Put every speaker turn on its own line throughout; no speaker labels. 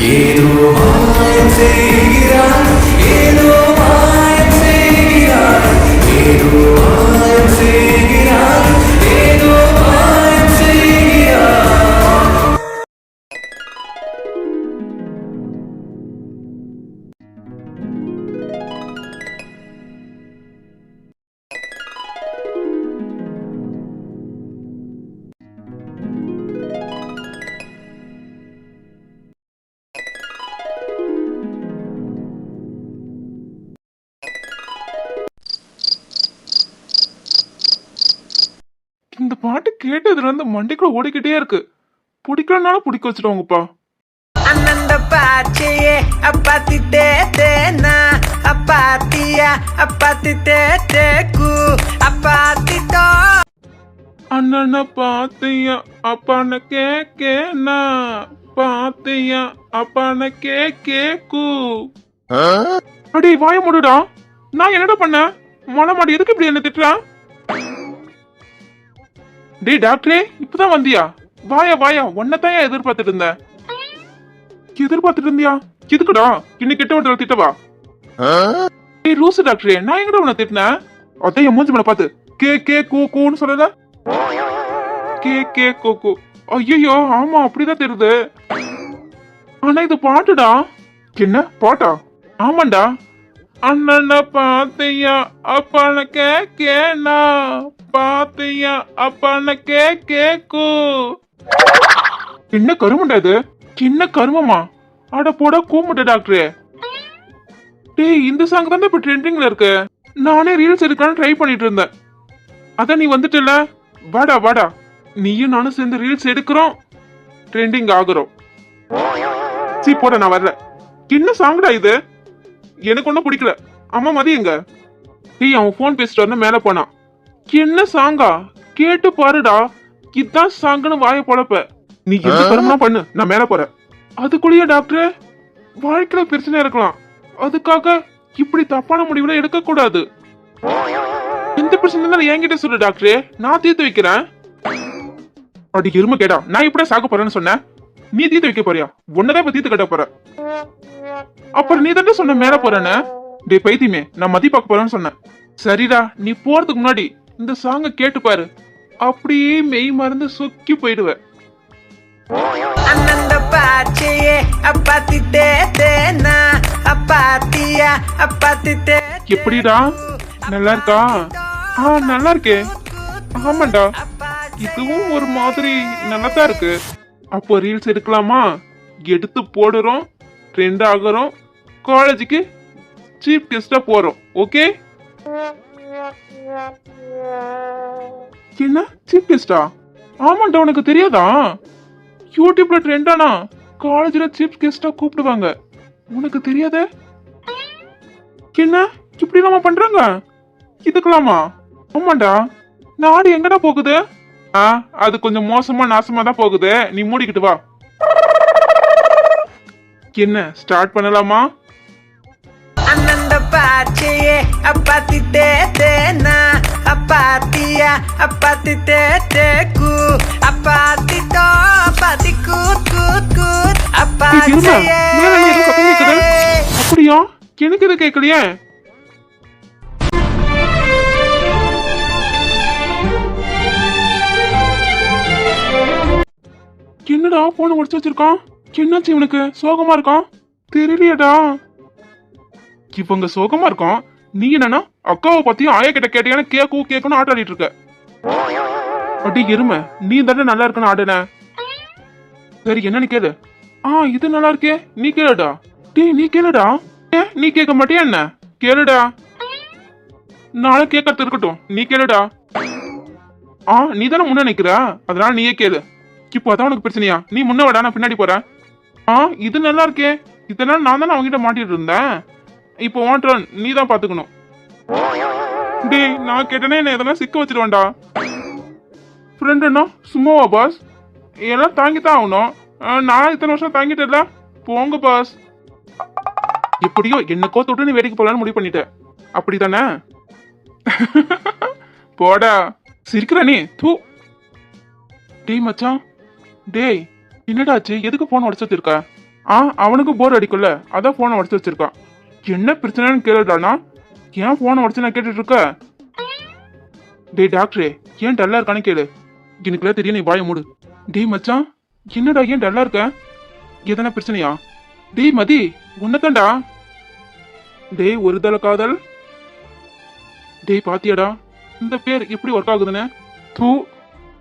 ఏదో మాయం చేయరా ఏదో
మాయం చేయరా ఏదో இருந்து மண்டைக்குள்ள ஓடிக்கிட்டே இருக்கு. பிடிக்கலனாலும் பிடிக்க வச்சுட்டோங்கப்பா
அண்ணந்த பாச்சையே அப்பாத்தி தேத்தேனா அப்பாத்தியா அப்பாத்தி தேத்தேக்கு அப்பாத்தி தோ
அண்ணனை பாத்தியா அப்பான கேக்கேனா. பாத்தியா அப்பான கே கேக்கு அடி வாய மூடுடா. நான் என்னடா பண்ண மனமாடி எதுக்கு இப்படி என்ன திட்டுறான் டேய் டாக்டரே இப்பதான் வந்தியா? வாயா வாயா உன்னதான் எதிர்பார்த்துட்டு இருந்தேன். எதிர்பார்த்துட்டு இருந்தியா? எதுக்குடா? இன்னைக்கு கிட்ட ஒரு திட்டவா டேய் லூசு டாக்டரே நான் எங்கடா உன்னை திட்டினேன்? அதான் என் மூஞ்சி மேல பார்த்து கே கே கோ கோன்னு சொல்லல கே கே கோ கோ. ஐயோ ஆமா அப்படிதான் தெரியுது. ஆனா இது பாட்டுடா. என்ன பாட்டா? ஆமாண்டா. அண்ணன பாத்தியா அப்பான கேனா பாத்தியா? அப்பான கே கேக்கு. என்ன கருமண்டா இது? சின்ன கருமமா? அட போட கூமுட்ட டாக்டரே. டேய் இந்த சாங் தான் இப்ப ட்ரெண்டிங்ல இருக்கு. நானே ரீல்ஸ் எடுக்கலாம்னு ட்ரை பண்ணிட்டு இருந்தேன். அதான் நீ வந்துட்டல வாடா வாடா. நீயும் நானும் சேர்ந்து ரீல்ஸ் எடுக்கிறோம். ட்ரெண்டிங் ஆகுறோம். சீ போட நான் வரல. என்ன சாங்டா இது. எனக்கு ஒன்றும் பிடிக்கல. அம்மா மதி எங்க? டேய் அவன் ஃபோன் பேசிட்டு வரணும் மேல போனான். என்ன சாங்கா? கேட்டு பாருடா. இதான் சாங்குன்னு வாய பொழப்ப. நீ எந்த கருமனா பண்ணு. நான் மேல போறேன். அதுக்குள்ளேயே டாக்டர் வாழ்க்கையில பிரச்சனை இருக்கலாம். அதுக்காக இப்படி தப்பான முடிவுல எடுக்க கூடாது எந்த பிரச்சனை இருந்தாலும் என்கிட்ட சொல்லு டாக்டரே. நான் தீர்த்து வைக்கிறேன். அடி எருமை கேடா. நான் இப்படி சாக போறேன்னு சொன்னேன் நீ தீர்த்து வைக்க போறியா? உன்னதான் இப்ப தீர்த்து கட்ட போற. அப்புறம் நீ தானே சொன்ன மேல போறேன்னு. டேய் பைத்தியமே நான் மதி பார்க்க போறேன்னு சொன்னேன் சரிடா நீ போறதுக்கு முன்னாடி இந்த சாங்க கேட்டு பாரு. அப்படியே மெய் மறந்து சொக்கி போயிடுவ.
அண்ணந்த பாச்சையே அப்பாத்தி தேத்தேனா அப்பாத்தியா அப்பாத்தி தே
எப்படிடா? நல்லா இருக்கா ஆ நல்லா இருக்கே ஆமாண்டா இதுவும் ஒரு மாதிரி நல்லா தான் இருக்கு. அப்போ ரீல்ஸ் எடுக்கலாமா? எடுத்து போடுறோம். ட்ரெண்ட் ஆகுறோம். காலேஜுக்கு சீஃப் கெஸ்டா போறோம். ஓகே என்ன? சீஃப் கெஸ்டா ஆமாண்டா உனக்கு தெரியாதா? யூடியூப்ல ட்ரெண்டானா காலேஜில் காலேஜ்ல சீஃப் கெஸ்டா கூப்பிடுவாங்க. உனக்கு தெரியாத? என்ன? இப்படி நம்ம பண்றாங்க? இதுக்கலாமா? ஆமாண்டா. நாடு எங்கடா போகுது? ஆ அது கொஞ்சம் மோசமா நாசமா தான் போகுது. நீ மூடிக்கிட்டு வா. என்ன ஸ்டார்ட் பண்ணலாமா?
தோ அப்பாத்தி கூத் கூத் கூத்.
ஏய், இருமா. மேல இருந்து ஏதோ சத்தம் கேக்குது.
அப்பாத்தியே
அப்படியா? எனக்கு இது கேட்கலையே? என்னடா போன உடச்சு வச்சிருக்கான்? என்னாச்சு இவனுக்கு? சோகமா இருக்கான்? தெரியலையேடா. இவங்க சோகமா இருக்கும். நீ என்னன்னா அக்காவை பத்தியும் ஆயா கிட்ட கேட்டியான கேக்கும் கேக்குன்னு ஆட்ட ஆடிட்டு இருக்க. அப்படி எருமை. நீ தானே நல்லா இருக்குன்னு ஆடுன. சரி என்னன்னு கேளு. ஆ இது நல்லா இருக்கே. நீ கேளுடா. டே நீ கேளுடா. ஏ நீ கேட்க மாட்டியா என்ன? கேளுடா. நாளை கேட்கறது இருக்கட்டும். நீ கேளுடா. ஆ நீ தானே முன்ன நிக்கிற? அதனால நீயே கேளு. இப்போ அதான் உனக்கு பிரச்சனையா? நீ முன்ன விடா நான் பின்னாடி போறேன். ஆ இது நல்லா இருக்கே. இதெல்லாம் நான் தானே அவங்ககிட்ட மாட்டிட்டு இருந்தேன். இப்போ வாட்டுறேன் நீ தான் பாத்துக்கணும். டேய் நான் கேட்டேனே என்ன எதனா சிக்க வச்சிருவேன்டா ஃப்ரெண்டுண்ணா சும்மாவா பாஸ் எல்லாம் தாங்கி தான் ஆகணும். ஆ, நான் இத்தனை வருஷம் தாங்கிட்டேன்ல? போங்க பாஸ் எப்படியோ என்னக்கோ தொட்டு நீ வேடிக்கை போகலான்னு முடிவு பண்ணிட்டேன். அப்படிதானே? போடா. சிரிக்கிற நீ? தூ. டேய் மச்சான். டேய் என்னடாச்சு எதுக்கு ஃபோன் உடச்சு வச்சிருக்க? ஆ அவனுக்கு போர் அடிக்கும்ல. அதான் ஃபோனை உடச்சு வச்சிருக்கான். என்ன பிரச்சனைன்னு கேளுடானா ஏன் போனை உடச்சு நான் கேட்டுட்டு இருக்க டேய் டாக்டரே ஏன் டல்லா இருக்கான்னு கேளு. எனக்குலாம் தெரியும் நீ வாய மூடு. டேய் மச்சான் என்னடா ஏன் டல்லா இருக்க? எதனா பிரச்சனையா? டேய் மதி உன்னதான்டா. டேய் ஒருதல காதல். டேய் பாத்தியாடா இந்த பேர் எப்படி ஒர்க் ஆகுதுன்னு? தூ.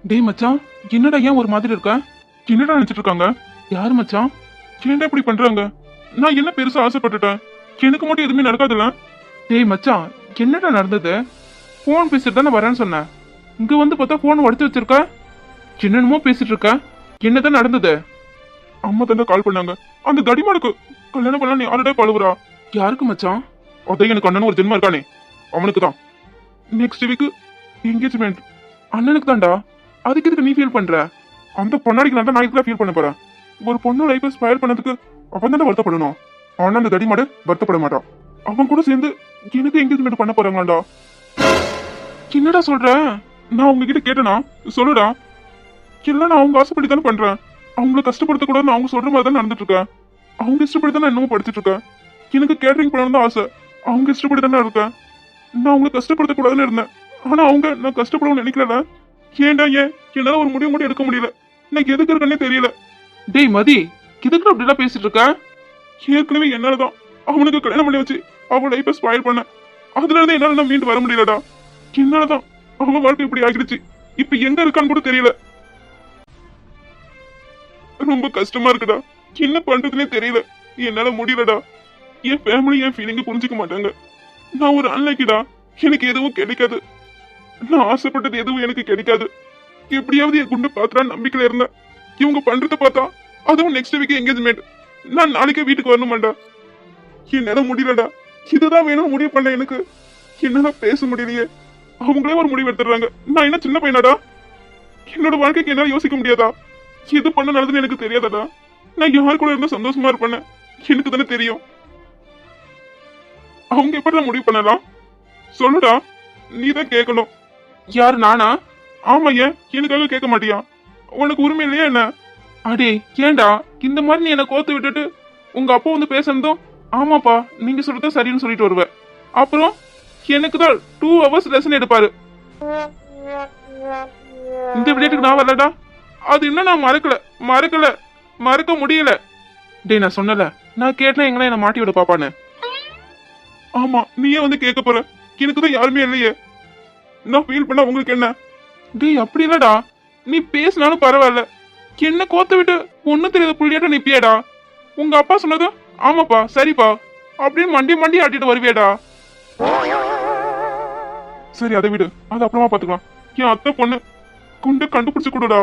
டேய் மச்சான் என்னடா ஏன் ஒரு மாதிரி இருக்க? என்னடா நினைச்சிட்டு இருக்காங்க யாரு மச்சான்? என்னடா இப்படி பண்றாங்க? நான் என்ன பெருசா ஆசைப்பட்டுட்டேன்? எனக்கு மட்டும் எதுவுமே நடக்காதுல்ல? டேய் மச்சான் என்னடா நடந்தது? ஃபோன் பேசிட்டு தானே வரேன்னு சொன்னேன் இங்க வந்து பார்த்தா ஃபோன் உடச்சு வச்சிருக்க? என்னென்னமோ பேசிட்டு இருக்க? என்னதான் நடந்தது? அம்மா தானே கால் பண்ணாங்க. அந்த கடிமானுக்கு கல்யாணம் பண்ணலாம் நீ ஆல்ரெடி பழுவுறா யாருக்கு மச்சான்? அதான் எனக்கு அண்ணன் ஒரு ஜென்மம் இருக்கானே. அவனுக்கு தான். நெக்ஸ்ட் வீக் என்கேஜ்மெண்ட் அண்ணனுக்கு தான்டா. அதுக்கு எதுக்கு நீ ஃபீல் பண்ற? அந்த பொண்ணாடிக்கு நான் தான் நான் ஃபீல் பண்ண போறேன். ஒரு பொண்ணு லைஃப் ஸ்பயர் பண்ணதுக்கு அப்போ தானே வருத்தப்படணும். ஆனா அந்த தடிமாடு வருத்தப்பட மாட்டான். அவன் கூட சேர்ந்து எனக்கு எங்கேஜ்மெண்ட் பண்ண போறாங்கடா என்னடா சொல்ற? நான் உங்ககிட்ட கேட்டேனா? சொல்லுடா. இல்ல நான் அவங்க ஆசைப்படி தானே பண்றேன். அவங்கள கஷ்டப்படுத்த கூடாதுன்னு அவங்க சொல்ற மாதிரி தான் நடந்துட்டு இருக்கேன் அவங்க இஷ்டப்படி தான் நான் இன்னமும் படிச்சுட்டு இருக்கேன் எனக்கு கேட்டரிங் பண்ணணும் தான் ஆசை. அவங்க இஷ்டப்படி தானே இருக்கேன். நான் அவங்களை கஷ்டப்படுத்த கூடாதுன்னு இருந்தேன். ஆனா அவங்க நான் கஷ்டப்படணும்னு நினைக்கிறேன் ஏன்டா ஏன்? என்னால ஒரு முடிவு மட்டும் எடுக்க முடியல. எனக்கு எதுக்கு இருக்கன்னே தெரியல. டேய் மதி எதுக்கு அப்படிலாம் பேசிட்டு இருக்கேன் ஏற்கனவே என்னாலதான் அவனுக்கு கல்யாணம் பண்ணி வச்சு அவன் லைஃபை ஸ்பாயில் பண்ண. அதுல இருந்து என்னால நான் மீண்டு வர முடியலடா. என்னாலதான் அவன் வாழ்க்கை இப்படி ஆகிடுச்சு. இப்ப எங்க இருக்கான்னு கூட தெரியல. ரொம்ப கஷ்டமா இருக்குடா. என்ன பண்றதுனே தெரியல. என்னால முடியலடா. என் ஃபேமிலி என் ஃபீலிங்க புரிஞ்சுக்க மாட்டாங்க. நான் ஒரு அன்லக்கிடா எனக்கு எதுவும் கிடைக்காது. நான் ஆசைப்பட்டது எதுவும் எனக்கு கிடைக்காது. எப்படியாவது என் குண்டு பாத்திரா நம்பிக்கையில இருந்தேன். இவங்க பண்றத பார்த்தா அதுவும் நெக்ஸ்ட் வீக் என்கேஜ்மெண்ட் நான் நாளைக்கே வீட்டுக்கு வரணுமாண்டா? என்னால முடியலடா. இதுதான் வேணும் முடிவு பண்ண எனக்கு. என்னால பேச முடியலையே. அவங்களே ஒரு முடிவு எடுத்துடுறாங்க. நான் என்ன சின்ன பையனாடா? என்னோட வாழ்க்கைக்கு என்னால யோசிக்க முடியாதா? எது பண்ண நல்லதுன்னு எனக்கு தெரியாதாடா. நான் யார் கூட இருந்தா சந்தோஷமா இருப்பேன்னு எனக்கு தானே தெரியும். அவங்க எப்படி முடிவு பண்ணலாம் சொல்லுடா. நீ தான் கேட்கணும். யார் நானா? ஆமா ஏன் எனக்காக கேட்க மாட்டியா? உனக்கு உரிமை இல்லையா என்ன? அடே ஏன்டா இந்த மாதிரி நீ என்ன கோத்து விட்டுட்டு உங்க அப்பா வந்து பேசுனதும் ஆமாப்பா நீங்க சொல்றத சரின்னு சொல்லிட்டு வருவ. அப்புறம் எனக்கு தான் டூ ஹவர்ஸ் லெசன் எடுப்பாரு. இந்த விளையாட்டுக்கு நான் வரலடா. அது இன்னும் நான் மறக்கல மறக்கல மறக்க முடியல. டேய் நான் சொன்னல நான் கேட்டேன் எங்களை என்ன மாட்டி விட பாப்பான்னு. ஆமா நீயே வந்து கேட்க போற. எனக்கு தான் யாருமே இல்லையே. நான் ஃபீல் பண்ணா உங்களுக்கு என்ன? டேய் அப்படி இல்லடா. நீ பேசினாலும் பரவாயில்ல. என்ன கோத்த விட்டு? ஒன்னும் தெரியாத புள்ளியாட்ட நிப்பியாடா உங்க அப்பா சொன்னது ஆமாப்பா சரிப்பா அப்படின்னு மண்டி மண்டி ஆட்டிட்டு வருவியாடா. சரி அதை விடு. அது அப்புறமா பாத்துக்கலாம் என் அத்தை பொண்ணு குண்டு கண்டுபிடிச்சு கொடுடா.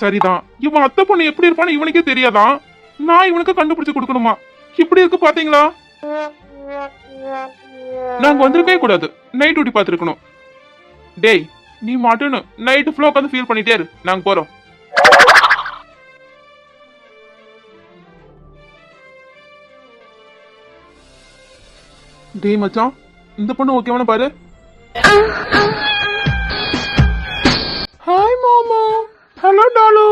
சரிதான் இவன் அத்தை பொண்ணு எப்படி இருப்பான்னு இவனுக்கே தெரியாதான் நான் இவனுக்கு கண்டுபிடிச்சு கொடுக்கணுமா? இப்படி இருக்கு பாத்தீங்களா? நாங்க வந்திருக்கவே கூடாது. நைட் டியூட்டி பார்த்துருக்கணும். டேய் நீ மாட்டுன்னு நைட்டு ஃபுல்லாக உட்காந்து ஃபீல் பண்ணிட்டே இரு. நாங்க போறோம். டேய் மச்சான் இந்த பொண்ணு ஓகேவான பாரு. ஹாய் மாமா. ஹலோ டாலு.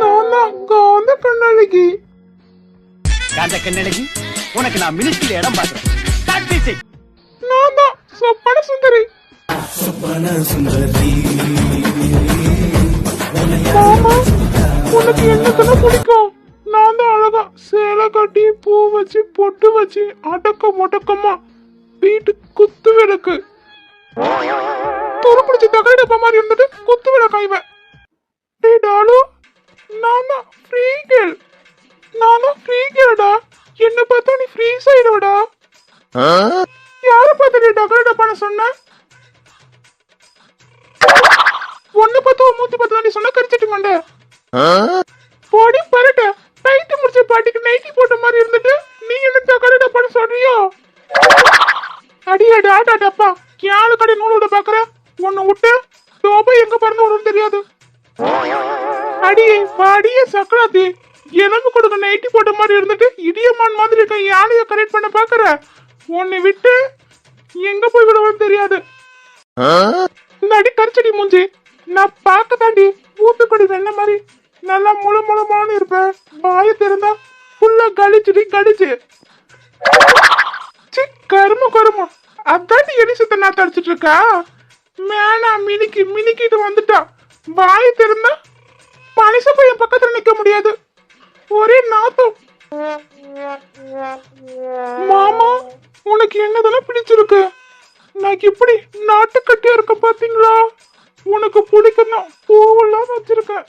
நான் தான் காந்த கண்ணழகி.
காந்த கண்ணழகி உனக்கு நான் மினிஸ்ட்ரியில இடம் பார்க்குறேன்.
நான் தான் சொப்பன சுந்தரி.
சொப்பன சுந்தரி.
மாமா உனக்கு என்னத்தன பிடிக்கும்? நான் தான் அழகா சேலை கட்டி பூ வச்சு பொட்டு வச்சு அடக்க முடக்கமா வீட்டு குத்து விளக்கு. துரு பிடிச்ச தகை டப்பா மாதிரி இருந்துட்டு குத்து விளக்கு ஆய்வேன் டேய் டாலு நான் தான் ஃப்ரீ கேர்ள் நான் தான் ஃப்ரீ கேர்டா என்ன பார்த்தா நீ ஃப்ரீ சைடுடா யாரை பார்த்து நீ டகர டப்பான்னு சொன்ன? ஒன்னு பார்த்து ஒரு மூத்தி பார்த்து நீ சொன்ன கரிச்சிட்டு மண்ட. போடி பரட்ட. நைட்டு முடிச்ச பாட்டிக்கு நைட்டி போட்ட மாதிரி இருந்துட்டு நீ என்ன தக்காளி டப்பான்னு சொல்றியோ? அடியே டாடா டப்பா யாரு கடை நூல் விட பாக்குற உன்னை விட்டு டோபா எங்க பறந்து விடும் தெரியாது. அடியே பாடியே சக்கராத்தி? எலும்பு கொடுக்க நைட்டி போட்ட மாதிரி இருந்துட்டு இடியம்மான் மாதிரி இருக்க யானைய கரெக்ட் பண்ண பாக்குற உன்னை விட்டு எங்க போய் விடுவோம்னு தெரியாது. நடி கரிச்சடி மூஞ்சி. நான் பார்க்க தாண்டி ஊத்துக்குடி வெள்ள மாதிரி நல்லா முழு முழுமானு இருப்பேன். வாய திறந்தா ஃபுல்லா கழிச்சுடி கழிச்சு சி கரும கரும அதாண்டி எலி சுத்த நான் தடிச்சிட்டு இருக்கா? மேனா மினுக்கி மினுக்கிட்டு வந்துட்டா. வாய திறந்தா பனிச பையன் பக்கத்துல நிக்க முடியாது. ஒரே நாத்தம். மாமா உனக்கு என்னதெல்லாம் பிடிச்சிருக்கு? நான் இப்படி நாட்டுக்கட்டியா இருக்க பாத்தீங்களா? உனக்கு பிடிக்கும் தான் பூவெல்லாம் வச்சிருக்கேன்.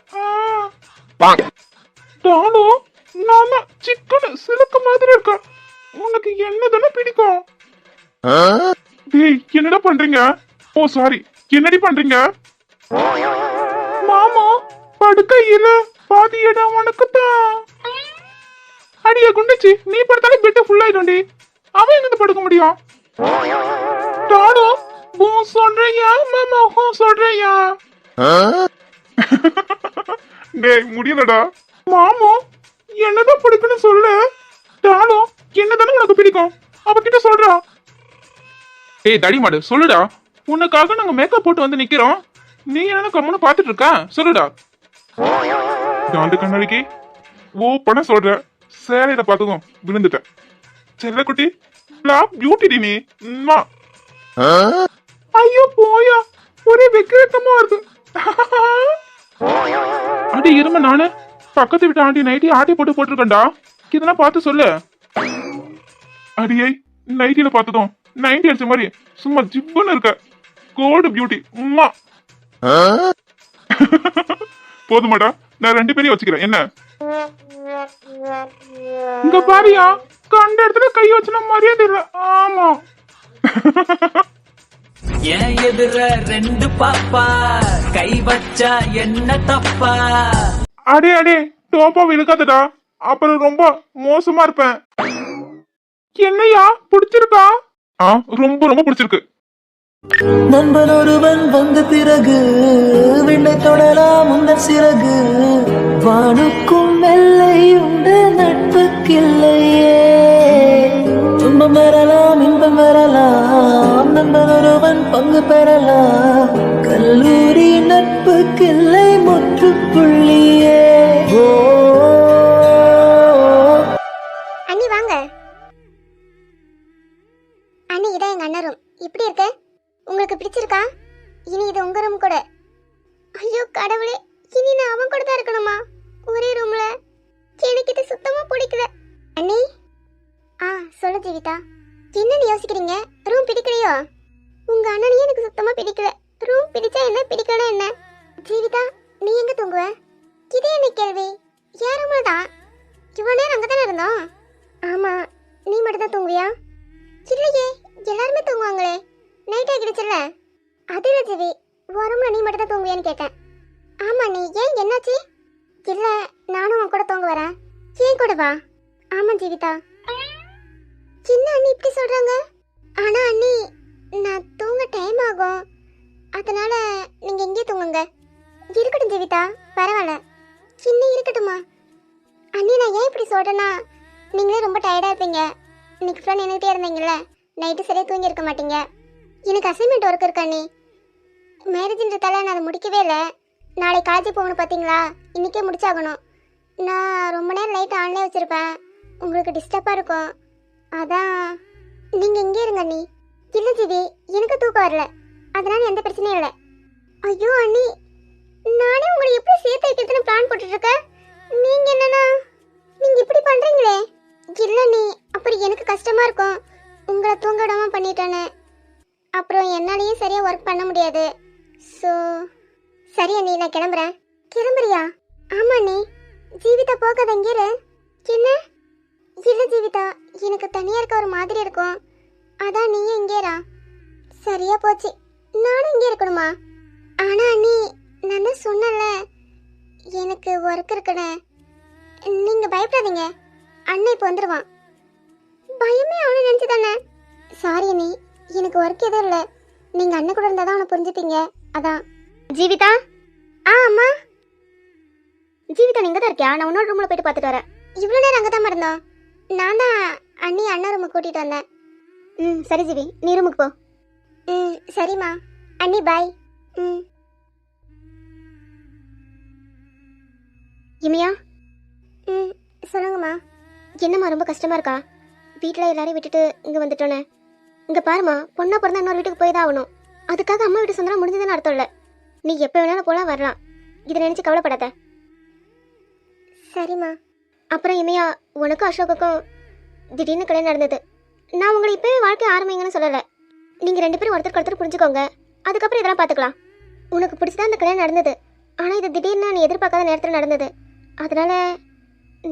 தான் சிக்கன் சிலுக்கு மாதிரி இருக்கேன். உனக்கு என்னதானே பிடிக்கும்? டேய் என்னடா பண்றீங்க? ஓ சாரி என்னடி பண்றீங்க? மாமா படுக்கையில பாதி இடம் உனக்கு தான் அடியே குண்டுச்சி நீ படுத்தாலே பெட்டு ஃபுல் ஆயிடும்டி. அவன் எங்க படுக்க முடியும்? டாடோ பூ சொல்றியா? மாமா ஹூ சொல்றியா? டேய் முடியலடா. மாமோ என்னதான் பிடிக்கும்னு சொல்லு. டாடோ என்னதானே உனக்கு பிடிக்கும்? அவகிட்ட சொல்றா. ஏய் தடி மாடு சொல்லுடா. உனக்காக நாங்க மேக்கப் போட்டு வந்து நிக்கிறோம். நீ என்ன கம்முன்னு பாத்துட்டு இருக்க. சொல்லுடா. காந்த கண்ணாடிக்கு ஓ பணம் சொல்ற. சேலையில பார்த்ததும் விழுந்துட்டேன். செல்லக்குட்டி நான் பியூட்டி நீ. உம்மா. ஐயோ போயா. ஒரே வெக்க இருக்கு வருது. அடி இரும நானு. பக்கத்து வீட்டு ஆண்டி நைட்டி ஆட்டி போட்டு போட்டிருக்கேன்டா. இதெல்லாம் பார்த்து சொல்லு. அடியை நைட்டியில பார்த்ததும் நைன்டி அடிச்ச மாதிரி சும்மா ஜிப்புன்னு இருக்க. கோல்டு பியூட்டி உம்மா போதுமாடா. நான் ரெண்டு பேரையும் வச்சுக்கிறேன். என்ன? இங்க பாரியா கண்ட இடத்துல கை வச்சுன மரியாதை இல்ல ஆமா.
என் எதிர ரெண்டு பாப்பா கை வச்சா என்ன தப்பா?
அடே அடே டோப்பா விழுக்காதடா. அப்புறம் ரொம்ப மோசமா இருப்பேன். என்னையா பிடிச்சிருக்கா? ஆ ரொம்ப ரொம்ப பிடிச்சிருக்கு.
நண்பன் ஒருவன் வந்த பிறகு விண்ணை தொடலாம் உங்கள் சிறகு. வானுக்கும் எல்லை உண்டு நட்புக்கில்லையே. துன்பம் வரலாம் இன்பம் வரலாம் நண்பன் ஒருவன் பங்கு பெறலாம் கல்லூரி நட்புக்கில்லை முற்றுப்புள்ளியே. ஓ.
அண்ணி வாங்க. அண்ணி இதான் எங்க அண்ணரும் இப்படி இருக்க? உங்களுக்கு பிடிச்சிருக்கா? இனி இது உங்க ரூம் கூட. ஐயோ கடவுளே இனி நான் அவன் கூட தான் இருக்கணுமா? ஒரே ரூம்ல எனக்கு இது சுத்தமா பிடிக்கல. அண்ணி? ஆ சொல்லு ஜீவிதா. என்னன்னு யோசிக்கிறீங்க? ரூம் பிடிக்கலையோ? உங்க அண்ணனையும் எனக்கு சுத்தமா பிடிக்கல. ரூம் பிடிச்சா என்ன பிடிக்கலனா என்ன? ஜீவிதா நீ எங்க தூங்குவ? இது என்ன கேள்வி? என் ரூம்ல தான். இவ்வளோ நேரம் அங்கே தானே இருந்தோம்? ஆமா நீ மட்டும் தான் தூங்குவியா? இல்லையே எல்லாருமே தூங்குவாங்களே. நைட் ஆகிடுச்சுல்ல அது இல்லை ஜிவி வரும்ல நீ மட்டும் தான் தூங்குவியான்னு கேட்டேன். ஆமா நீ ஏன் என்னாச்சு? இல்ல நானும் உன் கூட தூங்க வரேன் ஏன் கூட வா? ஆமா ஜீவிதா. என்ன அண்ணி இப்படி சொல்றாங்க? ஆனா அண்ணி நான் தூங்க டைம் ஆகும். அதனால நீங்க எங்கேயே தூங்குங்க. இருக்கட்டும் ஜீவிதா. பரவாயில்ல. இன்னும் இருக்கட்டுமா அண்ணி நான் ஏன் இப்படி சொல்றேன்னா நீங்களே ரொம்ப டயர்டாக இருப்பீங்க. இன்னைக்கு ஃபுல்லாக நின்றுட்டே இருந்தீங்கல்ல. நைட்டு சரியாக தூங்கி இருக்க மாட்டீங்க. எனக்கு அசைன்மெண்ட் ஒர்க் இருக்கா நீ? மேரேஜ்ன்றதால நான் அதை முடிக்கவே இல்லை. நாளை காலேஜ் போகணும் பார்த்தீங்களா இன்றைக்கே முடிச்சாகணும். நான் ரொம்ப நேரம் லைட் ஆன்லேயே வச்சுருப்பேன். உங்களுக்கு டிஸ்டர்பாக இருக்கும். அதான் நீங்கள் இங்கே இருங்க அண்ணி. இல்லை ஜிவி எனக்கு தூக்கம் வரல. அதனால் எந்த பிரச்சனையும் இல்லை. ஐயோ அண்ணி நானே உங்களை எப்படி சேர்த்து வைக்கிறதுன்னு பிளான் போட்டுட்ருக்கேன் நீங்கள் என்னன்னா நீங்கள் இப்படி பண்ணுறீங்களே இல்லை நீ அப்புறம் எனக்கு கஷ்டமாக இருக்கும். உங்களை தூங்க விடாம பண்ணிட்டேன்னு. அப்புறம் என்னாலையும் சரியா ஒர்க் பண்ண முடியாது. ஸோ சரி அண்ணி நான் கிளம்புறேன். கிளம்புறியா? ஆமா அண்ணி. ஜீவிதா போகாத இங்கே என்ன? இல்ல ஜீவிதா எனக்கு தனியா இருக்க ஒரு மாதிரி இருக்கும். அதான் நீயும் இங்கேரா சரியா போச்சு. நானும் இங்கே இருக்கணுமா? ஆனா அண்ணி நான் தான் சொன்னல எனக்கு ஒர்க் இருக்குன்னு. நீங்க பயப்படாதீங்க. அண்ணன் இப்போ வந்துடுவான் பயமே அவனை நினைச்சு தானே சாரி அண்ணி. எனக்கு ஒர்க் எதுவும் இல்லை. நீங்க அண்ணன் கூட இருந்தா தான் அவனை புரிஞ்சுப்பீங்க. அதான். ஜீவிதா? ஆ அம்மா. ஜீவிதா நீங்க தான் இருக்கியா? நான் உன்னோட ரூம்ல போயிட்டு பார்த்துட்டு வரேன். இவ்வளோ நேரம் அங்கே தான் இருந்தோம். நான் தான் அண்ணி அண்ணன் ரூமுக்கு கூட்டிட்டு வந்தேன். ம் சரி ஜீவி. நீ ரூமுக்கு போ. ம் சரிம்மா. அண்ணி பாய் ம். இமியா ம் சொல்லுங்கம்மா. என்னம்மா ரொம்ப கஷ்டமா இருக்கா? வீட்டில் எல்லாரையும் விட்டுட்டு இங்கே வந்துட்டோன்னே இங்கே பாரும்மா பொண்ணா பிறந்தா இன்னொரு வீட்டுக்கு போய் தான் ஆகணும். அதுக்காக அம்மா வீட்டு சொந்தம் முடிஞ்சதுன்னு அர்த்தம் இல்லை. நீ எப்போ வேணாலும் போலாம் வரலாம். இதை நினைச்சு கவலைப்படாத. சரிம்மா. அப்புறம் இமையா உனக்கும் அசோக்குக்கும் திடீர்னு கல்யாணம் நடந்தது. நான் உங்களை இப்பவே வாழ்க்கை ஆரம்பிங்கன்னு சொல்லலை. நீங்கள் ரெண்டு பேரும் ஒருத்தருக்கு ஒருத்தர் புரிஞ்சுக்கோங்க. அதுக்கப்புறம் இதெல்லாம் பார்த்துக்கலாம் உனக்கு பிடிச்சதா அந்த கல்யாணம் நடந்தது. ஆனால் இது திடீர்னு நீ எதிர்பார்க்காத நேரத்தில் நடந்தது. அதனால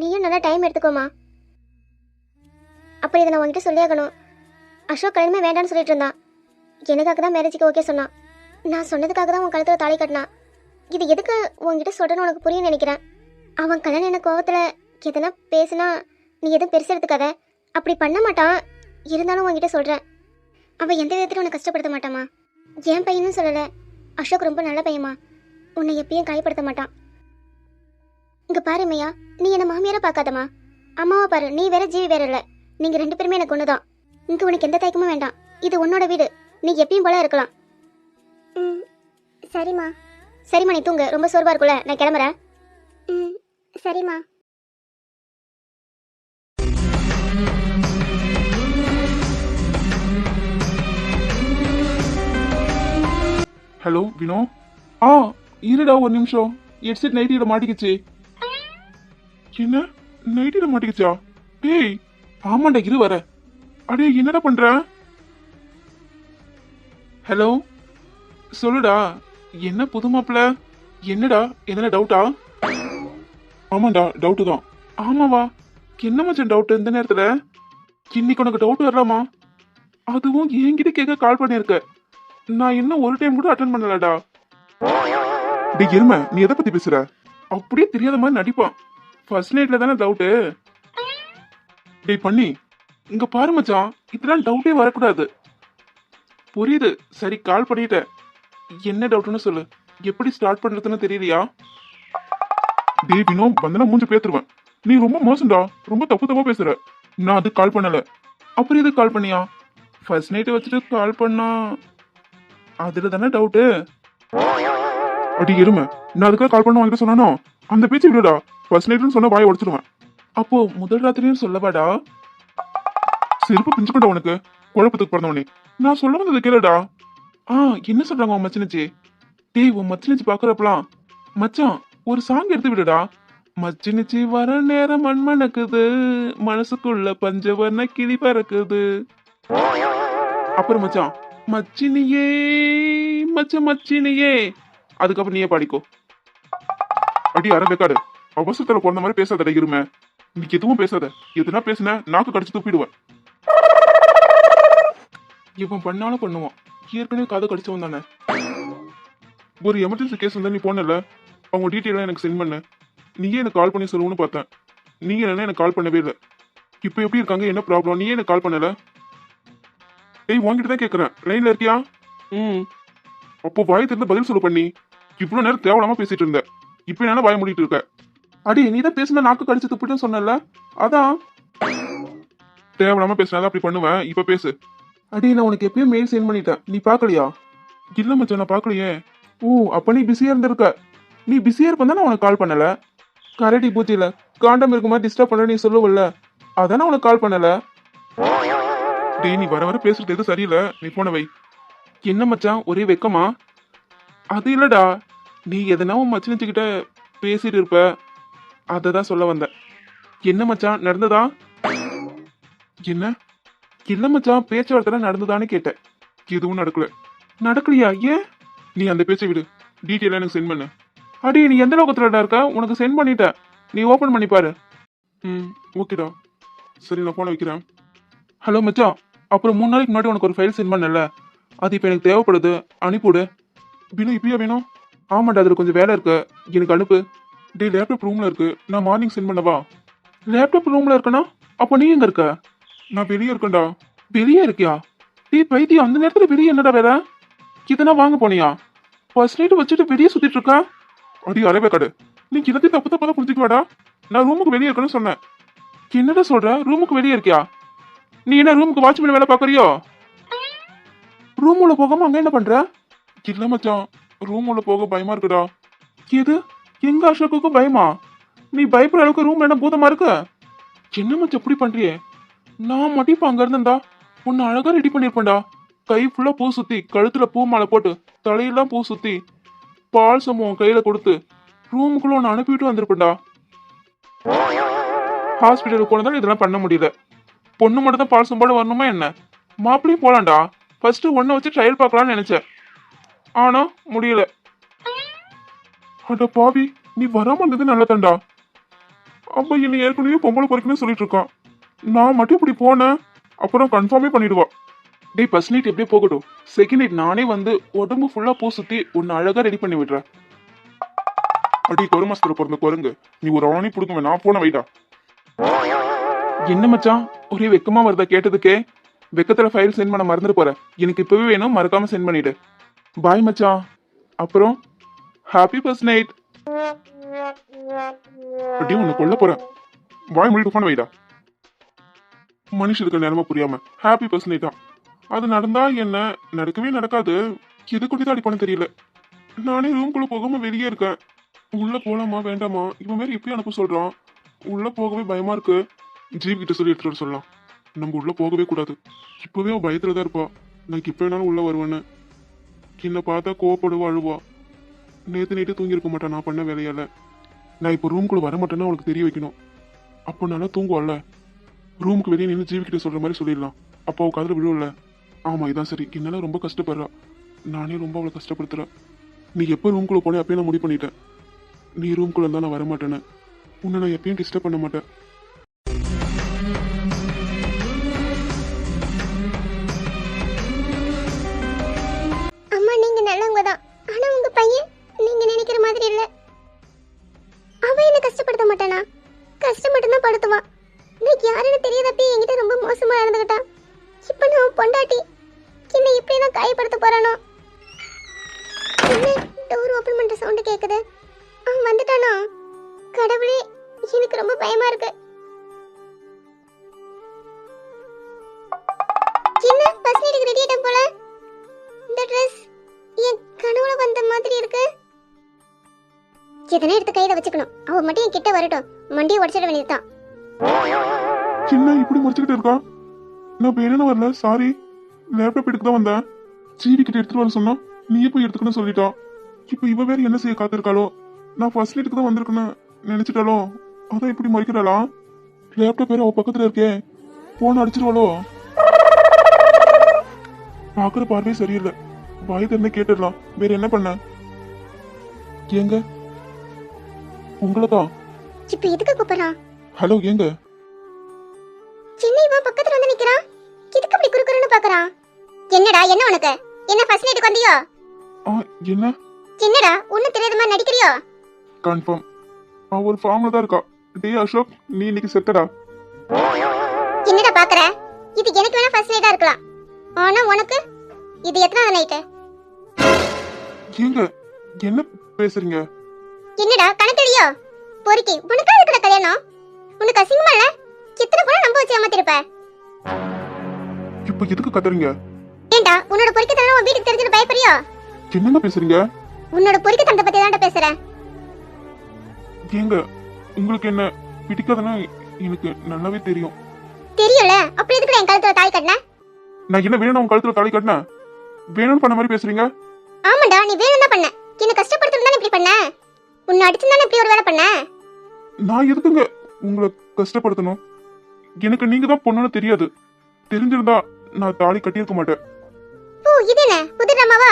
நீயும் நல்லா டைம் எடுத்துக்கோமா அப்புறம் இதை நான் உங்ககிட்ட சொல்லியாகணும். அசோக் கல்யாணமே வேண்டாம்னு சொல்லிட்டு இருந்தான். எனக்காக தான் மேரேஜுக்கு ஓகே சொன்னான். நான் சொன்னதுக்காக தான் உன் கழுத்தில் தாலி கட்டினான். இது எதுக்கு உன்கிட்ட சொல்கிறேன்னு உனக்கு புரியும் நினைக்கிறேன். அவன் கல்யாணம் என்ன கோவத்தில் எதனா பேசுனா நீ எதுவும் பெருசு எடுத்துக்காத. அப்படி பண்ண மாட்டான். இருந்தாலும் உன்கிட்ட சொல்கிறேன் அவன் எந்த விதத்தில் உன்னை கஷ்டப்படுத்த மாட்டாமா என் பையனும் சொல்லலை. அசோக் ரொம்ப நல்ல பையமா உன்னை எப்பயும் காயப்படுத்த மாட்டான். இங்கே பாருமையா நீ என்னை மாமியாரை பார்க்காதம்மா. அம்மாவை பாரு நீ வேற ஜீவி வேற இல்லை. நீங்கள் ரெண்டு பேருமே எனக்கு ஒண்ணுதான். இங்க உனக்கு எந்த தயக்கமும் வேண்டாம். இது உன்னோட வீடு. நீ எப்பயும் போல இருக்கலாம். ம் சரிம்மா. சரிம்மா நீ தூங்க. ரொம்ப சோர்வா இருக்குல்ல. நான் கிளம்புறேன். ம் சரிம்மா.
ஹலோ வினோ ஆ இருடா ஒரு நிமிஷம். ஹெட்செட் நைட்டியில் மாட்டிக்கிச்சு. என்ன? நைட்டியில் மாட்டிக்கிச்சா? டேய் ஆமாண்டா இரு வர. அடே என்னடா பண்ற? ஹலோ? சொல்லுடா என்ன புது மாப்பிள? என்னடா எதனா டவுட்டா? ஆமாண்டா டவுட்டு தான். ஆமாவா? என்ன மச்சான் டவுட் இந்த நேரத்துல? இன்னைக்கு உனக்கு டவுட் வரலாமா? அதுவும் என்கிட்ட கேட்க கால் பண்ணியிருக்க நான் இன்னும் ஒரு டைம் கூட அட்டன் பண்ணலடா. டி எருமை நீ எதை பத்தி பேசுற? அப்படியே தெரியாத மாதிரி நடிப்பான். ஃபர்ஸ்ட் நைட்ல தானே டவுட்டு டேய் பண்ணி இங்க பாரு மச்சான் இதெல்லாம் டவுட்டே வரக்கூடாது. புரியுது. சரி கால் பண்ணிட்டேன். என்ன டவுட்னு சொல்லு. எப்படி ஸ்டார்ட் பண்றதுன்னு தெரியலையா? டேய் வினோ வந்தனா மூஞ்சி பேத்துருவேன். நீ ரொம்ப மோசம்டா. ரொம்ப தப்பு தப்பா பேசுற. நான் அது கால் பண்ணல. அப்புறம் எதுக்கு கால் பண்ணியா? ஃபர்ஸ்ட் நைட் வச்சுட்டு கால் பண்ணா அதுல தானே டவுட்டு அடி எருமை நான் அதுக்காக கால் பண்ண வாங்கிட்டு சொன்னானோ? அந்த பேச்சு விடுடா. ஃபர்ஸ்ட் நைட்னு சொன்ன வாயை உடச்சிடுவேன் அப்போ முதல் ராத்திரியும் சொல்லவாடா? செருப்பு பிஞ்சு பண்ண உனக்கு? குழப்பத்துக்கு பிறந்தவனே நான் சொல்ல வந்தது கேளுடா. ஆ என்ன சொல்றாங்க உன் மச்சினச்சி? டேய் உன் மச்சினச்சி பாக்குறப்பலாம் மச்சான் ஒரு சாங் எடுத்து விடுடா. மச்சினிச்சி வர நேரம் மண் மணக்குது மனசுக்குள்ள பஞ்சவர்ண கிளி பறக்குது. அப்புறம் மச்சான் மச்சினியே மச்ச மச்சினியே. அதுக்கப்புறம் நீயே பாடிக்கோ. அடி அரவேக்காடு அவசரத்துல பிறந்த மாதிரி பேசாதடா இருமே. நீ எதுவும் பேசாத. எதுனா பேசுன நாக்கு கடிச்சு துப்பிடுவேன். இவன் பண்ணாலும் பண்ணுவான். ஏற்கனவே காது கடிச்சவன் தானே. ஒரு எமர்ஜென்சி கேஸ் வந்தா நீ போனல அவங்க டீட்டெயிலாம் எனக்கு சென்ட் பண்ண. நீயே எனக்கு கால் பண்ணி சொல்லுவோன்னு பார்த்தேன். நீங்க என்ன எனக்கு கால் பண்ணவே இல்லை. இப்போ எப்படி இருக்காங்க? என்ன ப்ராப்ளம் நீயே எனக்கு கால் பண்ணல. ஏய் உன்கிட்ட தான் கேட்குறேன் லைன்ல இருக்கியா? ம். அப்போ வாய் திறந்து பதில் சொல்ல பண்ணி. இவ்வளோ நேரம் தேவையில்லாம பேசிட்டு இருந்த. இப்போ என்ன வாய மூடிட்டு இருக்க? அடி நீ தான் பேசுன நாக்கு கடிச்சு துப்பிட்டுன்னு சொன்னல அதான். தேவையில்லாம பேசினாதான் அப்படி பண்ணுவேன். இப்போ பேசு. அடி நான் உனக்கு எப்பயும் மெயில் சென்ட் பண்ணிட்டேன். நீ பார்க்கலையா? இல்ல மச்சான் நான் பார்க்கலையே. ஓ அப்ப நீ பிஸியா இருந்திருக்க. நீ பிஸியா இருப்ப நான் உனக்கு கால் பண்ணல? கரடி பூச்சியில காண்டம் இருக்க மாதிரி டிஸ்டர்ப் பண்ண நீ சொல்லுவல்ல. அதானே நான் உனக்கு கால் பண்ணல? டேய் நீ வர வர பேசுறது எதுவும் சரியில்லை. நீ போன வை. என்ன மச்சான் ஒரே வெக்கமா? அது இல்லடா. நீ எதனா உன் மச்சினச்சுக்கிட்ட பேசிட்டு இருப்ப. அதை தான் சொல்ல வந்தேன். என்ன மச்சான் நடந்ததா? என்ன? இல்ல மச்சான் பேச்சுவார்த்தை நடந்துதான்னு கேட்டேன். எதுவும் நடக்கல. நடக்கலையா? ஏன்? நீ அந்த பேச்சை விடு. டீட்டெயிலாக எனக்கு சென்ட் பண்ணு. அடி நீ எந்த லோகத்துலடா இருக்க? உனக்கு சென்ட் பண்ணிட்டேன். நீ ஓப்பன் பண்ணி பாரு. ம் ஓகேடா சரி நான் போன வைக்கிறேன். ஹலோ மச்சான். அப்புறம் மூணு நாளைக்கு முன்னாடி உனக்கு ஒரு ஃபைல் சென்ட் பண்ணல அது இப்போ எனக்கு தேவைப்படுது. அனுப்பிவிடு. வினு இப்பயா வேணும்? ஆமாண்டா அதில் கொஞ்சம் வேலை இருக்கு. எனக்கு அனுப்பு. டே லேப்டாப் ரூமில் இருக்கு. நான் மார்னிங் சென்ட் பண்ணவா? லேப்டாப் ரூமில் இருக்கனா? அப்போ நீ எங்கே இருக்க? நான் வெளியே இருக்கேன்டா. வெளியே இருக்கியா? டீ பைத்தியம் அந்த நேரத்தில் வெளியே என்னடா வேற இதனா வாங்க போனியா? ஃபர்ஸ்ட் நைட் வச்சுட்டு வெளியே சுத்திட்டு இருக்கா? அடி அரைவே கடை. நீ எல்லாத்தையும் தப்பு தப்பா தான் புரிஞ்சுக்குவாடா நான் ரூமுக்கு வெளியே இருக்கேன்னு சொன்னேன். என்னடா சொல்ற? ரூமுக்கு வெளியே இருக்கியா? நீ என்ன ரூமுக்கு வாட்ச்மேன் வேலை பார்க்கறியோ? ரூம் உள்ள போகாம அங்க என்ன பண்ற? இல்ல மச்சான். ரூம் உள்ள போக பயமா இருக்குடா. எது? எங்க அசோக்குக்கும் பயமா? நீ பயப்படுற அளவுக்கு ரூம் என்ன பூதமா இருக்கு? என்ன மச்சான் எப்படி பண்றியே? நான் மட்டும் இப்போ அங்க இருந்தேன்டா. உன்னை அழகா ரெடி பண்ணிருப்பேன்டா கை ஃபுல்லா பூ சுத்தி கழுத்துல பூ மாலை போட்டு தலையெல்லாம் பூ சுத்தி பால் சம்பவம் கையில கொடுத்து ரூமுக்குள்ள ஒன்று அனுப்பிட்டு வந்திருப்பேன்டா. ஹாஸ்பிட்டலுக்கு போனதால இதெல்லாம் பண்ண முடியல. பொண்ணு மட்டும் தான் பால் சம்பாடு வரணுமா என்ன? மாப்பிளையும் போலாம்டா. ஃபர்ஸ்ட் ஒன்றை வச்சு ட்ரையல் பார்க்கலாம்னு நினைச்சேன். ஆனா முடியல. அட பாவி நீ வராம இருந்தது நல்லதாண்டா அப்ப என்னை ஏற்கனவே பொம்பளை பொறுக்கணும்னு சொல்லிட்டு இருக்கான். நான் மட்டும் இப்படி போனேன். அப்புறம் கன்ஃபார்மே பண்ணிடுவா. டேய் ஃபர்ஸ்ட் நைட் எப்படியே போகட்டும். செகண்ட் நைட் நானே வந்து உடம்பு ஃபுல்லாக பூ சுற்றி உன்னை அழகாக ரெடி பண்ணி விடுறேன். அடி கொருமாசத்துல பிறந்த குரங்கு. நீ ஒரு அவனி பிடிக்குமே நான் போன வைடா. என்ன மச்சான்? ஒரே வெக்கமா வருதா கேட்டதுக்கே? வெக்கத்துல ஃபைல் சென்ட் பண்ண மறந்துட்டு போறேன். எனக்கு இப்பவே வேணும் மறக்காம சென்ட் பண்ணிடு. பாய் மச்சான். அப்புறம் ஹாப்பி ஃபர்ஸ்ட் நைட் அப்படியே உன்னை கொல்ல போறேன். வாய் மூடிட்டு போன வைடா. மனுஷனுக்கு நிலைமை புரியாம. ஹாப்பி பர்சனே தான். அது நடந்தா என்ன? நடக்கவே நடக்காது. எது குடி தான் அடிப்பானு தெரியல. நானே ரூம்குள்ள போகாம வெளியே இருக்கேன். உள்ள போலாமா வேண்டாமா? இவன் வேற எப்படி அனுப்ப சொல்றான். உள்ள போகவே பயமா இருக்கு. ஜீவ் கிட்ட சொல்லி எடுத்துட்டு வர சொல்லலாம் நம்ம உள்ள போகவே கூடாது. இப்பவே அவன் பயத்துல தான் இருப்பா. நான் இப்ப வேணாலும் உள்ள வருவேன்னு. என்னை பார்த்தா கோவப்படுவா அழுவா. நேத்து நேற்று தூங்கி இருக்க மாட்டான். நான் பண்ண வேலையால. நான் இப்போ ரூம்குள்ள வர மாட்டேன்னு அவளுக்கு தெரிய வைக்கணும். அப்போ நல்லா தூங்குவாள்ல ரூமுக்கு வெளியே நின்று ஜீவிக்கிட்ட சொல்கிற மாதிரி சொல்லிடலாம். அப்போ அவள் காதில் விழுவல. ஆமாம் இதான் சரி. என்னால் ரொம்ப கஷ்டப்படுறா. நானே ரொம்ப அவளை கஷ்டப்படுத்துகிறேன் நீ எப்போ ரூம்குள்ளே போனே அப்பயே நான் முடிவு பண்ணிட்டேன். நீ ரூம்குள்ளே இருந்தால் நான் வர மாட்டேன்னு உன்னை நான் எப்பயும் டிஸ்டர்ப் பண்ண மாட்டேன்.
வரட்டும். மண்டியை உடச்சிட வேண்டியதுதான்.
சின்ன இப்படி முடிச்சுக்கிட்டு இருக்கா? நான் வேணும்னு வரல? சாரி லேப்டாப் எடுக்க தான் வந்தேன். ஜீவி கிட்ட எடுத்துட்டு வர சொன்னா நீயே போய் எடுத்துக்கணும்னு சொல்லிட்டான் இப்போ இவ வேற என்ன செய்ய காத்திருக்காளோ? நான் ஃபர்ஸ்ட் நைட்டுக்கு தான் வந்திருக்கேன்னு நினைச்சிட்டாலோ அதான் இப்படி மறிக்கிறாளா? லேப்டாப் வேற அவ பக்கத்துல இருக்கே. போன் அடிச்சிருவாளோ? பாக்குற பார்வையே சரியில்லை. வாய் திறந்து கேட்டுடலாம். வேற என்ன பண்ண? ஏங்க? உங்களை தான்
இப்ப எதுக்கு கூப்பிடுறான்
ஹலோ ஏங்க
சின்ன இவன் பக்கத்துல வந்து நிக்கிறான். எதுக்கு அப்படி குறுக்குறுன்னு பாக்குறான். என்னடா என்ன உனக்கு? என்ன ஃபர்ஸ்ட் நைட்டுக்கு வந்தியோ?
ஆ என்ன?
என்னடா ஒண்ணும் தெரியாத மாதிரி நடிக்கிறியோ?
கன்ஃபார்ம் அவ ஒரு ஃபார்ம்ல தான் இருக்கா. டே அசோக் நீ இன்னைக்கு செத்தடா
என்னடா பாக்குற? இது எனக்கு வேணா ஃபர்ஸ்ட் நைட்டா இருக்கலாம். ஆனா உனக்கு? இது எத்தனாவது நைட்டு
ஏங்க என்ன பேசுறீங்க?
என்னடா கணக்கிலியோ பொறுக்கி உனக்கு இருக்கிற கல்யாணம்? உனக்கு அசிங்கமா இல்ல? எத்தனை கூட நம்ப வச்சு ஏமாத்திருப்ப?
இப்ப எதுக்கு கத்துறீங்க?
ஏண்டா உன்னோட பொறுக்கி உன் வீட்டுக்கு தெரிஞ்சுட்டு பயப்படுறியோ
என்னங்க பேசுறீங்க?
உன்னோட பொறுக்கி தண்டை பத்தி தான்டா பேசுறேன்
ஏங்க உங்களுக்கு என்ன பிடிக்காதுன்னு எனக்கு நல்லாவே தெரியும்.
தெரியும்ல? அப்புறம் எதுக்கு என் கழுத்துல தாய் கட்டின?
நான் என்ன வேணும் உங்க கழுத்துல தாலி கட்டினேன் வேணும்னு பண்ண மாதிரி பேசுறீங்க?
ஆமாண்டா நீ வேணும் தான் பண்ண. என்ன கஷ்டப்படுத்துறது தானே இப்படி பண்ண? உன்னை அடிச்சுதானே இப்படி ஒரு வேலை பண்ண?
நான் எதுக்குங்க உங்களை கஷ்டப்படுத்தணும்? எனக்கு நீங்க தான் பொண்ணுன்னு தெரியாது. தெரிஞ்சிருந்தா நான் தாலி கட்டியிருக்க மாட்டேன்.
ஓ இது என்ன? புது ட்ராமாவா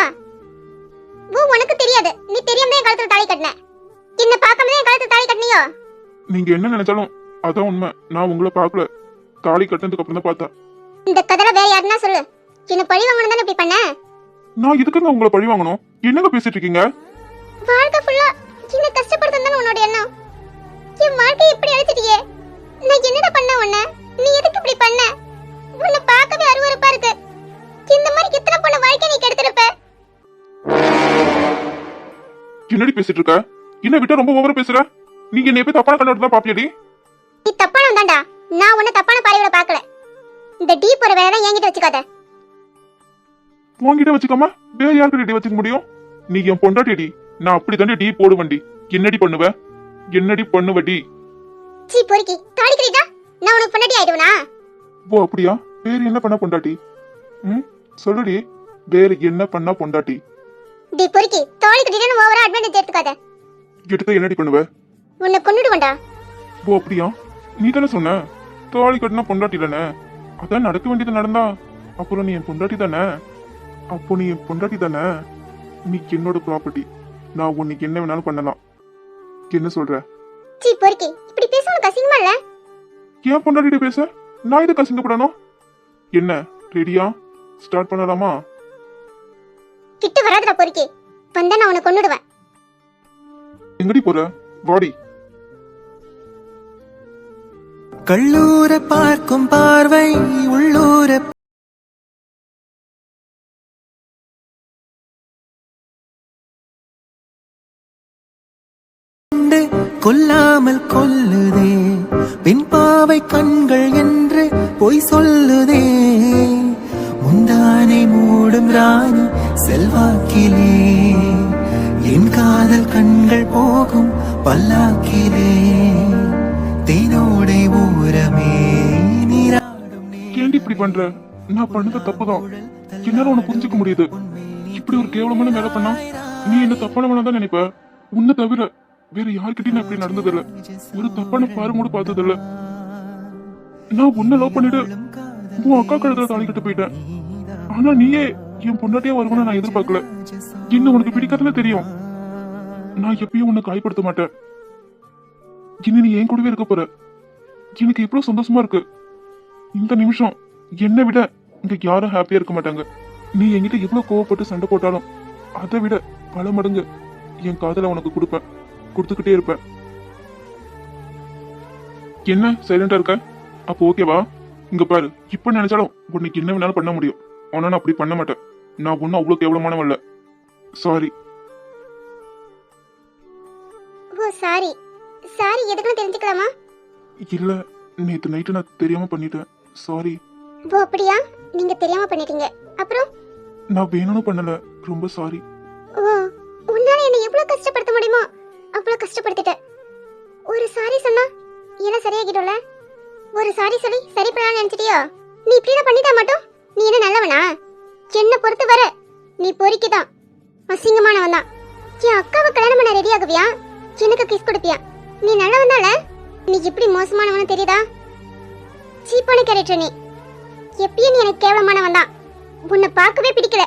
ஓ உனக்கு தெரியாது. நீ தெரியாம என் கழுத்துல தாலி கட்டின. என்ன பார்க்காம என் கழுத்துல தாலி கட்டினியோ?
நீங்க என்ன நினைச்சாலும் அதான் உண்மை. நான் உங்களை பார்க்கல. தாலி கட்டினதுக்கு அப்புறம் தான் பார்த்தேன்.
இந்த கதல வேற யாருன்னா சொல்லு. என்ன பழி வாங்கணும் தானே இப்படி பண்ண?
நான் இதுக்குங்க உங்களை பழி வாங்கணும்? என்னங்க பேசிட்டு இருக்கீங்க?
வாழ்க்கை ஃபுல்லா என்ன கஷ்டப்படுத்துறது தானே உன்னோட எண்ணம்? என் வாழ்க்கையை இப்படி அழிச்சிட்டியே? நான் என்னடா பண்ண உன்ன? நீ எதுக்கு இப்படி பண்ண? உன்னை பார்க்கவே அருவருப்பா இருக்கு. இந்த மாதிரி எத்தனை பொண்ணு வாழ்க்கை நீ கெடுத்திருப்ப?
என்னடி பேசிட்டு இருக்க? என்ன விட்டா ரொம்ப ஓவரா பேசுற? நீங்க என்ன எப்ப தப்பான கண்ணோட தான் பாப்பியடி
நீ தப்பானவன் தான்டா. நான் உன்னை தப்பான பார்வையில பார்க்கல. இந்த டீ போற வேலை என்கிட்ட வச்சுக்காத.
உன்கிட்ட வச்சுக்காம வேற யார்கிட்ட வச்சுக்க முடியும்? நீ என் பொண்டாட்டிடி நான் அப்படி தாண்டி டீ போடுவண்டி என்னடி பண்ணுவ? என்னடி பண்ணுவடி?
சீ பொறுக்கி. தாடி கட்டிட்டா? நான் உனக்கு பொண்டாட்டி ஆயிடுவனா?
ஓ அப்படியா? வேற என்ன பண்ண பொண்டாட்டி? ம்? சொல்லுடி. வேற என்ன பண்ணா பொண்டாட்டி?
டி பொறுக்கி. கட்டிட்டு ஓவரா அட்வான்டேஜ் எடுத்துக்காத.
எடுத்த என்னடி பண்ணுவ?
உன்னை கொண்டுடுவேன்டா
ஓ அப்படியா? நீ தானே சொன்ன? தாலி கட்டினா பொண்டாட்டி தானே? அதான் நடக்க வேண்டியது நடந்தா. அப்புறம் நீ என் பொண்டாட்டி தானே? அப்போ நீ என் பொண்டாட்டி தானே? நீ என்னோட ப்ராப்பர்ட்டி நான் உன்னைக்கு என்ன வேணாலும் பண்ணலாம். என்ன சொல்ற?
சீ பொறுக்கி. இப்படி பேச உனக்கு அசிங்கமா இல்ல?
ஏன் பொண்டாட்டிட்ட பேச? நான் இதுக்கு அசிங்கப்படணும் என்ன ரெடியா ஸ்டார்ட் பண்ணலாமா?
கிட்ட வராதடா பொறுக்கி. வந்தா நான் உன்னை கொன்னுடுவேன்.
எங்கடி போற? பாடி
கள்ளூர பார்க்கும் பார்வை உள்ளூர கொல்லாமல் கொல்லுதே. பின் பாவை கண்கள் என்று பொய் சொல்லுதே. முந்தானை மூடும் ராணி செல்வாக்கிலே. என் காதல் கண்கள் போகும் பல்லாக்கிலே. தேனோடை ஊரமே நீராடும்
இப்படி பண்ற? நான் பண்ணது தப்புதான். என்னால உன்னை புரிஞ்சுக்க முடியுது. இப்படி ஒரு கேவலமான வேலை பண்ணா நீ என்ன தப்பானவனா தான் நினைப்ப? உன்னை தவிர வேற யார்கிட்டயும் நான் இப்படி நடந்ததில்ல. ஒரு தப்பான பாரு கூட பார்த்ததில்ல. நான் உன்னை லவ் பண்ணிட்டு உன் அக்கா கழுத்துல தாலி கட்டு போயிட்டேன். ஆனா நீயே என் பொண்டாட்டியா வருவன நான் எதிர்பார்க்கல. என்ன உனக்கு பிடிக்காதுன்னு தெரியும். நான் எப்பயும் உன்னை காயப்படுத்த மாட்டேன். இன்னும் நீ என் கூடவே இருக்க போற. எனக்கு இவ்வளவு சந்தோஷமா இருக்கு. இந்த நிமிஷம் என்னை விட இங்க யாரும் ஹாப்பியா இருக்க மாட்டாங்க. நீ என்கிட்ட எவ்வளவு கோவப்பட்டு சண்டை போட்டாலும் அதை விட பல மடங்கு என் காதல உனக்கு கொடுப்பேன். கொடுத்துக்கிட்டே இருப்பேன். என்ன? சைலண்டா இருக்க? அப்போ ஓகேவா இங்க பாரு இப்ப நினைச்சாலும் உன்னைக்கு என்ன வேணாலும் பண்ண முடியும். ஆனா நான் அப்படி பண்ண மாட்டேன். நான் ஒன்னும் அவ்வளவு கேவலமானவன் இல்ல. சாரி
ஓ சாரி சாரி எதுக்குன்னு தெரிஞ்சுக்கலாமா?
இல்ல நேத்து நைட்டு நான் தெரியாம பண்ணிட்டேன். சாரி
ஓ அப்படியா? நீங்க தெரியாம பண்ணிட்டீங்க. அப்புறம்?
நான் வேணும்னு பண்ணல. ரொம்ப சாரி
ஓ உன்னால என்ன எவ்வளவு கஷ்டப்படுத்த முடியுமோ? அவ்வளவு கஷ்டப்படுத்திட்ட ஒரு சாரி சொன்னா எல்லாம் சரியாகிடும்ல? ஒரு சாரி சொல்லி சரி பண்ணலாம்னு நினைச்சிட்டியோ? நீ இப்படிதான் பண்ணிட்டா மட்டும் நீ என்ன நல்லவனா? என்ன பொறுத்து வர நீ பொறுக்கிதான். அசிங்கமானவன் தான். என் அக்காவை கல்யாணம் பண்ண ரெடி ஆகுவியா? எனக்கு கிஸ் கொடுப்பியா? நீ நல்லவன் தானே? நீ இப்படி மோசமானவனு தெரியுதா? சீப்பான கேரக்டர் நீ. எப்பயும் நீ எனக்கு கேவலமானவன் தான். உன்னை பார்க்கவே பிடிக்கல.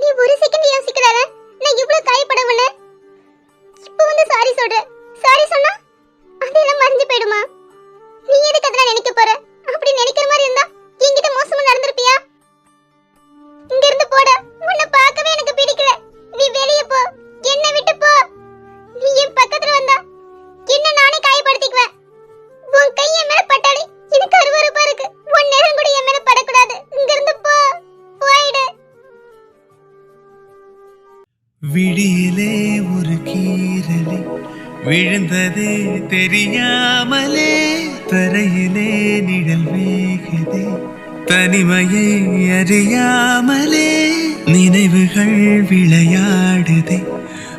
நீ ஒரு செகண்ட் யோசிக்கல நான் இவ்வளவு காயப்படவில்ல இப்போ வந்து சாரி சொல்ற. சாரி சொன்னா அதெல்லாம் மறைஞ்சு போயிடுமா? நீ எதுக்கு அதெல்லாம் நினைக்க போற? அப்படி நினைக்கிற மாதிரி இருந்தா என்கிட்ட மோசமா நடந்திருப்பியா? இங்க இருந்து போட. உன்னை பார்க்கவே எனக்கு பிடிக்கல. நீ வெளிய போ. என்ன விட்டு போ. நீ என் பக்கத்துல வந்தா என்ன நானே காயப்படுத்திக்குவேன். உன் கை என் மேல பட்டாலே எனக்கு அருவருப்பா இருக்கு. உன் நேரம் கூட என் மேல படக்கூடாது. இங்க இருந்து போ. போயிடு.
விழியிலே ஒரு விரலி விழுந்ததே தெரியாமலே. தரையிலே நிழல் வேகதே. தனிமையை அறியாமலே. நினைவுகள் விளையாடுதே.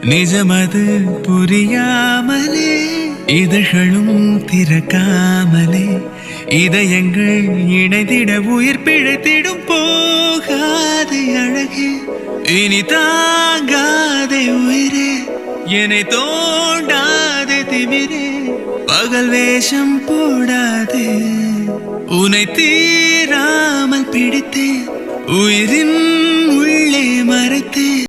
நிஜமது புரியாமலே. இதழ்களும் திறக்காமலே. இதயங்கள் இணைதிட உயிர் பிழைத்திடும் போகாது அழகே. இனி தாங்காதே உயிரே. என்னை தோண்டாதே திமிரே பகல் வேஷம் போடாதே. உனை தீராமல் பிடித்தே உயிரின் உள்ளே மறைத்தே.